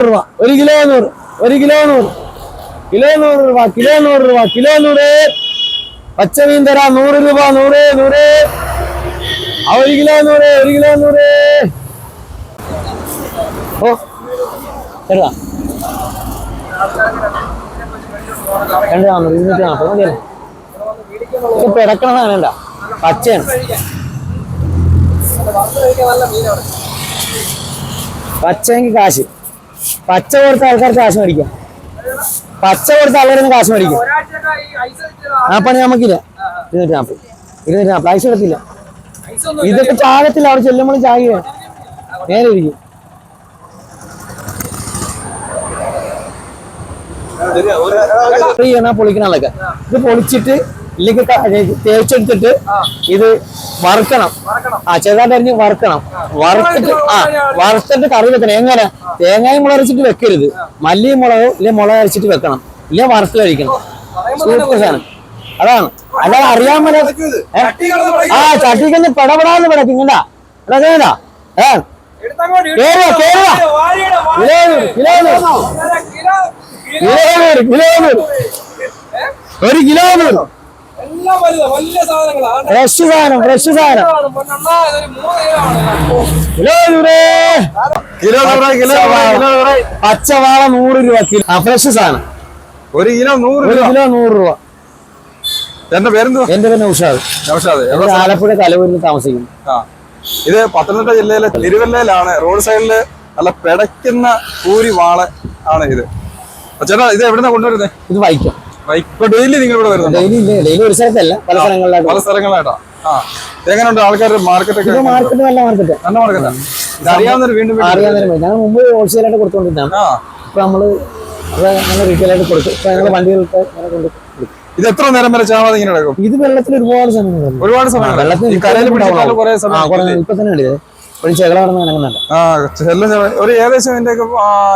രൂപ. ഒരു കിലോ നൂറ്. ഒരു കിലോ നൂറ്. കിലോ നൂറ് രൂപ കിലോ നൂറ് രൂപ കിലോ നൂറ്. പച്ചമീൻ തരാം. നൂറ് രൂപ നൂറ് നൂറ്. ഒരു കിലോ നൂറ് ഒരു കിലോ നൂറ്. ഓ തരാ രണ്ട് നാന്നൂറ് ഇരുന്നൂറ്റി നാൽപ്പത് മതിയല്ലേ ഇപ്പൊ പിടക്കണ സാധനം പച്ചയാണ്. പച്ചയെങ്കിൽ കാശ്. പച്ച കൊടുത്ത ആൾക്കാർ കാശ് മേടിക്കാം. പച്ച കൊടുത്ത ആൾക്കാർ കാശ് മേടിക്കും. ആ പണി നമുക്കില്ല. ഇരുന്നൂറ്റി നാൽപ്പത് ഇരുന്നൂറ്റി നാൽപ്പത് ഐസ് എടുത്തില്ല. ഇതൊക്കെ ചാകത്തില്ല. അവിടെ ചെല്ലുമ്പോൾ ചാകുക നേരെ ഇരിക്കും. ചെയ്യണ പൊളിക്കണതൊക്കെ ഇത് പൊളിച്ചിട്ട് ഇല്ലെങ്കിൽ ക- തേച്ചെടുത്തിട്ട് ഇത് വറുക്കണം. ആ ചെറുതായിട്ട് വറുക്കണം. വറുത്തിട്ട് ആ വറുത്തിട്ട് കറി വെക്കണം. എങ്ങനെ? തേങ്ങയും മുളക് അരച്ചിട്ട് വെക്കരുത്. മല്ലിയും മുളകും ഇല്ലെങ്കിൽ മുളക് അരച്ചിട്ട് വെക്കണം. ഇല്ല വറുത്ത് കഴിക്കണം. സൂപ്പർ സാധനം. അതാണ്. അല്ലാതെ അറിയാൻ മേല ആ ചട്ടിക്കൊന്ന് പെടപെടാന്ന് പെടക്കും. ഇങ്ങണ്ടാ കിലോ കിലോ കിലോ കിലോ ഒരു കിലോ നൂറ് ഫ്രഷ് സാധനം ഫ്രഷ് സാധനം. കിലോ നൂറ്. കിലോ നൂറ് കിലോ പച്ചവാള നൂറ് രൂപ കിലോ. ആ ഫ്രഷ് സാധനം. ഒരു കിലോ നൂറ് ഒരു രൂപ. കിലോ നൂറ് രൂപ. എന്റെ പേരെന്തോ എന്റെ പേര് ഉഷാദ് നൗഷാദ്. ആലപ്പുഴ കലവൂരിൽ താമസിക്കുന്നു. ആ. ഇത് പത്തനംതിട്ട ജില്ലയിലെ തിരുവല്ലയിലാണ്. റോഡ് സൈഡിൽ നല്ല പിടയ്ക്കുന്ന പൂരി വാള ആണ് ഇത്. ചേട്ടാ ഇത് എവിടെന്നാ കൊണ്ടുവരുന്നത് ഇത് വൈക്കം. ഇപ്പൊ ഡെയിലി നിങ്ങൾ ഇവിടെ ഡെയിലി ഇല്ല ഡെയിലി ഒരു സ്ഥലത്തല്ല പല സ്ഥലങ്ങളിലായിട്ട് പല സ്ഥലങ്ങളായിട്ടാ ആ എങ്ങനെയുണ്ട് ആൾക്കാരുടെ മാർക്കറ്റ് ഒക്കെ ഇത് മാർക്കറ്റ് നല്ല മാർക്കറ്റ് നല്ല മാർക്കറ്റാ അറിയാവുന്നവർ വീണ്ടും വീണ്ടും അറിയാവുന്ന ഞങ്ങൾ മുമ്പ് ഹോൾസെയിലായിട്ട് കൊടുത്തുകൊണ്ടിരുന്നതാണ് ആ. ഇപ്പൊ നമ്മൾ അത് ഞങ്ങൾ റീറ്റെയിലായിട്ട് കൊടുക്കും. ഇപ്പൊ ഞങ്ങൾ വണ്ടികൾക്ക് ഇങ്ങനെ കൊണ്ട് ഇത് എത്ര നേരം വരെ ചാവാതെ ഇങ്ങനെ കിടക്കും ഇത് വെള്ളത്തിൽ ഒരുപാട് സമയം ഒരുപാട് സമയം വെള്ളത്തിൽ ഇപ്പൊ തന്നെ ഒരു ചെകള കിടന്ന് ആ ചെല്ല ഒരു ഏകദേശം ഇതിന്റെ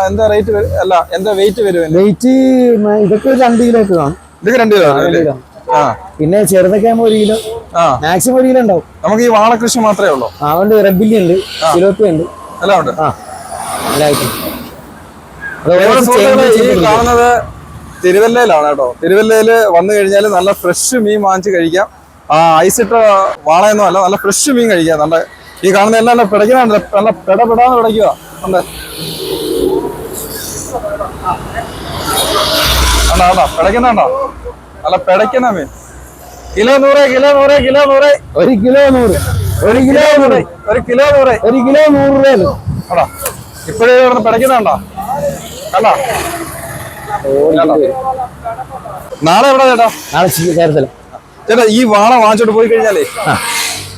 എന്താ റേറ്റ് അല്ല എന്താ വെയിറ്റ് വരും? വെയിറ്റ് ഇതൊക്കെ ഒരു രണ്ട് കിലോ ഒക്കെ കാണും. ഇതൊക്കെ രണ്ട് കിലോ പിന്നെ ചെറുതൊക്കെ ആകുമ്പോൾ ഒരു കിലോ മാക്സിമം ഒരു കിലോ ഉണ്ടാവും. നമുക്ക് ഈ വാളകൃഷി മാത്രമേ ഉള്ളൂ. അതുകൊണ്ട് റെഡ് ബില്ലി ഉണ്ട്. സിലോപ്പി ഉണ്ട്. എല്ലാം ഉണ്ട്. ആ. കാണുന്നത് തിരുവല്ലയിലാണ് കേട്ടോ. തിരുവല്ലയിൽ വന്നു കഴിഞ്ഞാൽ നല്ല ഫ്രഷ് മീൻ വാങ്ങിച്ച് കഴിക്കാം. ആ ഐസിട്ട വാളയൊന്നും അല്ല നല്ല ഫ്രഷ് മീൻ കഴിക്കാം. നല്ല ഈ കാണുന്ന എല്ലാം പിടയ്ക്കുന്നുണ്ട് നല്ല പിടപെടാന്ന് പിടയ്ക്കുക. ഉണ്ട് ഉണ്ടോ കണ്ടോ? പിടയ്ക്കുന്നുണ്ടോ? നല്ല പിടയ്ക്കുന്ന മീൻ. കിലോ നൂറ് കിലോ നൂറ് കിലോ നൂറ്. ഒരു കിലോ നൂറ്. ഒരു കിലോ നൂറ്. ഒരു കിലോ നൂറ്. ഒരു കിലോ നൂറ് രൂപയല്ലോ ആണോ ഇപ്പോഴേ ഇവിടെ പിടയ്ക്കുന്നുണ്ടോ? കണ്ടോ? നാളെ എവിടെ ചേട്ടാ? നാളെ ചേട്ടാ ഈ വാള വാങ്ങിച്ചോട്ട് പോയി കഴിഞ്ഞാലേ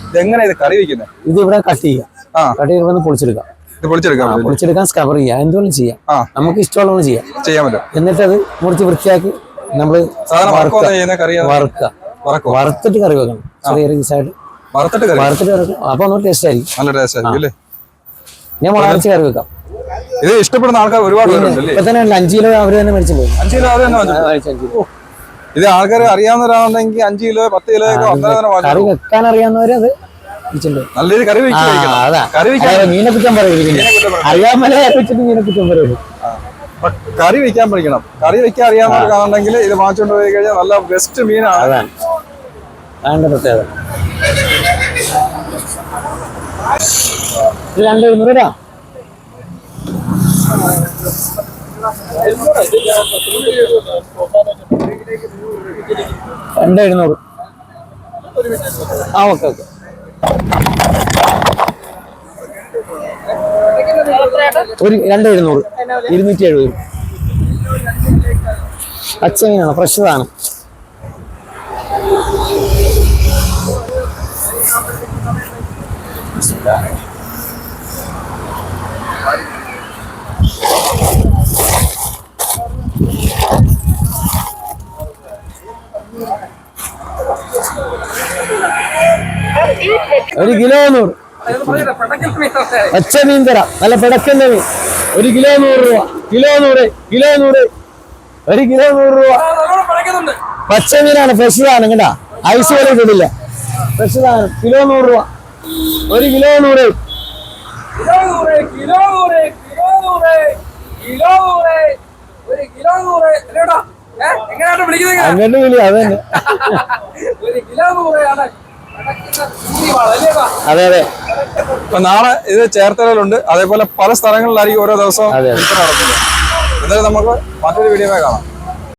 ഇതെങ്ങനെ ഇത് കറി വെക്കുന്നത് ഇത് ഇവിടെ കട്ട് ചെയ്യാം. കട്ട് വന്ന് പൊളിച്ചെടുക്കാം. ഇത് പൊളിച്ചെടുക്കാൻ സ്കവർ ചെയ്യാം. എന്തുകൊണ്ടും ചെയ്യാം. നമുക്ക് ഇഷ്ടമുള്ളത് ചെയ്യാം. ചെയ്യാൻ പറ്റും. എന്നിട്ട് അത് മുറിച്ച് വൃത്തിയാക്കി നമ്മൾ വറുക്കുക. വറുത്തിട്ട് കറി വെക്കണം. ചെറിയ പീസായിട്ട് വറുത്തിട്ട് വറുത്തിട്ട് അപ്പൊ ഒന്നും ടേസ്റ്റ് ആയിരിക്കും. നല്ല ടേസ്റ്റ് ആയിരിക്കും ഞാൻ മുളകരച്ച് കറി വെക്കാം. ഇത് ഇഷ്ടപ്പെടുന്ന ആൾക്കാർ ഒരുപാട് പേരുണ്ട് അല്ലേ ഇപ്പൊ തന്നെ അഞ്ച് കിലോ അവർ തന്നെ മേടിച്ചു പോയി അഞ്ച് കിലോ അവർ തന്നെ വാങ്ങിച്ചു ഇത് ആൾക്കാർ അറിയാവുന്നവരാണെങ്കിൽ അഞ്ച് കിലോ പത്ത് കിലോ കറി വെക്കാൻ അറിയാവുന്നവര് അത് വെച്ചിട്ടുണ്ട്. നല്ല കറി കറി വെക്കാൻ മീനെ കുറ്റം പറയരുത് അറിയാമല്ലേ വെച്ചിട്ട് മീനെ കുറ്റം പറയരുത് കറി വെക്കാൻ പഠിക്കണം. കറി വെക്കാൻ അറിയാവുന്നവർക്കാണെങ്കിൽ ഇത് വാങ്ങിച്ചുകൊണ്ട് പോയി കഴിഞ്ഞാൽ നല്ല ബെസ്റ്റ് മീനാണ്. അതിന്റെ പ്രത്യേകത. രണ്ട് എഴുന്നൂറ് രൂപ. രണ്ട് എഴുന്നൂറ് ആ ഓക്കെ ഓക്കെ. ഒരു രണ്ട് എഴുന്നൂറ് ഇരുന്നൂറ്റി എഴുപത് അച്ഛനാണ് ഫ്രഷ് സാധനം. ഒരു കിലോ നൂറ്. പച്ച മീൻ തരാം നല്ല പിടക്കന്റെ മീൻ. ഒരു കിലോ നൂറ് രൂപ. കിലോ നൂറ് കിലോ നൂറ്. ഒരു കിലോ നൂറ് രൂപ. പച്ച മീനാണ് ഫ്രഷ് സാധനം കണ്ട? ഐസ് പോലെ ഇടില്ല ഫ്രഷ് സാധനം. കിലോ നൂറ് രൂപ. ഒരു കിലോ നൂറ്. അങ്ങോട്ട് വിളി അതന്നെ. ഒരു കിലോ നൂറ് ആണ്. അതെ അതെ. അപ്പൊ നാളെ ഇത് ചേർത്തലയിലുണ്ട്. അതേപോലെ പല സ്ഥലങ്ങളിലായിരിക്കും ഓരോ ദിവസവും നടക്കുന്നത്. എന്തായാലും നമുക്ക് മറ്റൊരു വീഡിയോ കാണാം.